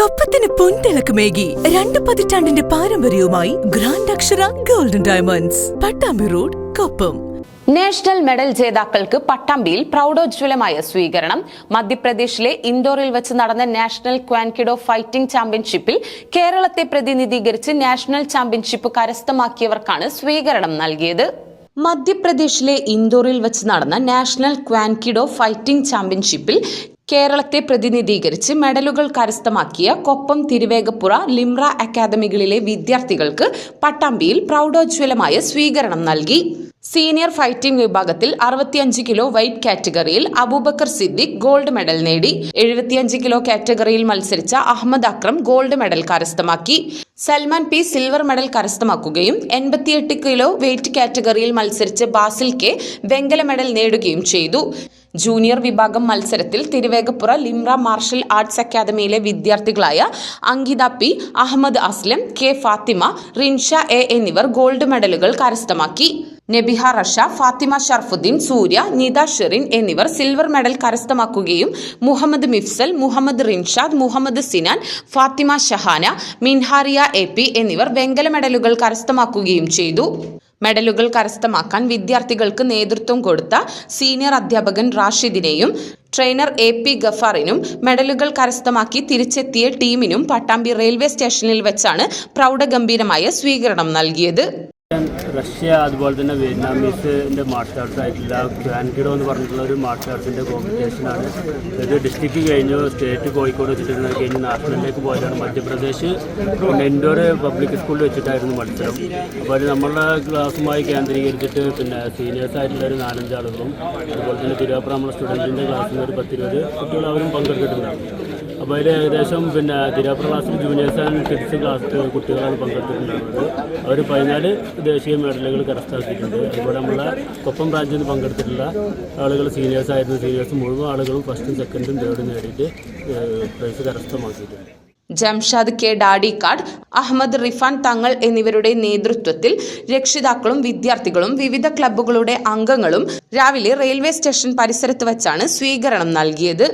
കൊപ്പത്തിന് പൊൻതിളക്കമേകി രണ്ട് പതിറ്റാണ്ടിന്റെ പാരമ്പര്യവുമായി grand Akshara golden diamonds Pattambi road Koppam. National medal ജേതാക്കൾക്ക് പട്ടാമ്പിയിൽ പ്രൗഢോജ്വലമായ സ്വീകരണം. മധ്യപ്രദേശിലെ ഇൻഡോറിൽ വെച്ച് നടന്ന നാഷണൽ ക്വാൻകിഡോ ഫൈറ്റിംഗ് ചാമ്പ്യൻഷിപ്പിൽ കേരളത്തെ പ്രതിനിധീകരിച്ച് നാഷണൽ ചാമ്പ്യൻഷിപ്പ് കരസ്ഥമാക്കിയവർക്കാണ് സ്വീകരണം നൽകിയത്. മധ്യപ്രദേശിലെ ഇൻഡോറിൽ വെച്ച് നടന്ന നാഷണൽ ക്വാൻകിഡോ ഫൈറ്റിംഗ് ചാമ്പ്യൻഷിപ്പിൽ കേരളത്തെ പ്രതിനിധീകരിച്ച് മെഡലുകൾ കരസ്ഥമാക്കിയ കൊപ്പം തിരുവേഗപ്പുറ ലിംറ അക്കാദമികളിലെ വിദ്യാർത്ഥികൾക്ക് പട്ടാമ്പിയിൽ പ്രൗഢോജ്വലമായ സ്വീകരണം നൽകി. സീനിയർ ഫൈറ്റിംഗ് വിഭാഗത്തിൽ അറുപത്തിയഞ്ച് കിലോ വെയ്റ്റ് കാറ്റഗറിയിൽ അബൂബക്കർ സിദ്ദിഖ് ഗോൾഡ് മെഡൽ നേടി. എഴുപത്തിയഞ്ച് കിലോ കാറ്റഗറിയിൽ മത്സരിച്ച അഹമ്മദ് അക്രം ഗോൾഡ് മെഡൽ കരസ്ഥമാക്കി. സൽമാൻ പി സിൽവർ മെഡൽ കരസ്ഥമാക്കുകയും എൺപത്തിയെട്ട് കിലോ വെയ്റ്റ് കാറ്റഗറിയിൽ മത്സരിച്ച് ബാസിൽ കെ വെങ്കല മെഡൽ നേടുകയും ചെയ്തു. ജൂനിയർ വിഭാഗം മത്സരത്തിൽ Thiruvegappura Limra martial arts അക്കാദമിയിലെ വിദ്യാർത്ഥികളായ Ankitha P Ahammed Aslam K Fathima Rinsha A എന്നിവർ ഗോൾഡ് മെഡലുകൾ കരസ്ഥമാക്കി. നബിഹ റഷ ഫാത്തിമ ഷർഫുദ്ദീൻ സൂര്യ നിത ഷെറിൻ എന്നിവർ സിൽവർ മെഡൽ കരസ്ഥമാക്കുകയും മുഹമ്മദ് മിഫ്സൽ മുഹമ്മദ് റിൻഷാദ് മുഹമ്മദ് സിനാൻ ഫാത്തിമ ഷഹാന മിൻഹാറിയ എ പി എന്നിവർ വെങ്കല മെഡലുകൾ കരസ്ഥമാക്കുകയും ചെയ്തു. മെഡലുകൾ കരസ്ഥമാക്കാൻ വിദ്യാർത്ഥികൾക്ക് നേതൃത്വം കൊടുത്ത സീനിയർ അധ്യാപകൻ റാഷിദിനെയും ട്രെയിനർ എ പി ഗഫാറിനും മെഡലുകൾ കരസ്ഥമാക്കി തിരിച്ചെത്തിയ ടീമിനും പട്ടാമ്പി റെയിൽവേ സ്റ്റേഷനിൽ വെച്ചാണ് പ്രൗഢഗംഭീരമായ സ്വീകരണം നൽകിയത്. റഷ്യ അതുപോലെ തന്നെ വിയറ്റ്നാമീസിന്റെ മാർഷൽ ആർട്സ് ആയിട്ടുള്ള ക്വാൻഗിഡോ എന്ന് പറഞ്ഞിട്ടുള്ള ഒരു മാർഷൽ ആർട്സിന്റെ കോമ്പറ്റീഷനാണ് ഇത് ഡിസ്ട്രിക്ട് കഴിഞ്ഞു സ്റ്റേറ്റ് കോഴിക്കോട് വെച്ചിട്ട് കഴിഞ്ഞ് നാഷണലിലേക്ക് പോയതാണ് മധ്യപ്രദേശ്. ഇൻഡോർ പബ്ലിക് സ്കൂളിൽ വെച്ചിട്ടായിരുന്നു മത്സരം. അപ്പോൾ അത് നമ്മളുടെ ക്ലാസ്സുമായി കേന്ദ്രീകരിച്ചിട്ട് പിന്നെ സീനിയേഴ്സ് ആയിട്ടുള്ള ഒരു നാലഞ്ച് ആളുകളും അതുപോലെ തന്നെ തിരുവാപ്പുറ നമ്മുടെ സ്റ്റുഡന്റിന്റെ ക്ലാസ്സിൽ ഒരു പത്തിരുപത് കുട്ടികൾ അവരും പങ്കെടുത്തിട്ടുണ്ടായിരുന്നു അപ്പോൾ അതിൽ ഏകദേശം പിന്നെ തിരുവാപ്പുറ ക്ലാസ്സിൽ ജൂനിയേഴ്സ് ആൻഡ് കിഡ്സ് ക്ലാസ് കുട്ടികളാണ് പങ്കെടുത്തിട്ടുണ്ടായിരുന്നത്. അവർ പതിനാല് ദേശീയ മെഡലുകൾ കരസ്ഥാക്കിയിട്ടുണ്ട് അതുപോലെ നമ്മളെ കൊപ്പം ബ്രാഞ്ചിൽ നിന്ന് പങ്കെടുത്തിട്ടുള്ള ആളുകൾ സീനിയേഴ്സ് ആയിരുന്നു. സീനിയേഴ്സ് മുഴുവൻ ആളുകളും ഫസ്റ്റും സെക്കൻഡും തേർഡും നേടിയിട്ട് പ്രൈസ് കരസ്ഥമാക്കിയിട്ടുണ്ട്. ജംഷാദ് കെ ഡാഡിക്കാട് അഹമ്മദ് റിഫാൻ തങ്ങൾ എന്നിവരുടെ നേതൃത്വത്തിൽ രക്ഷിതാക്കളും വിദ്യാർത്ഥികളും വിവിധ ക്ലബ്ബുകളുടെ അംഗങ്ങളും രാവിലെ റെയിൽവേ സ്റ്റേഷൻ പരിസരത്ത് വച്ചാണ് സ്വീകരണം നൽകിയത്.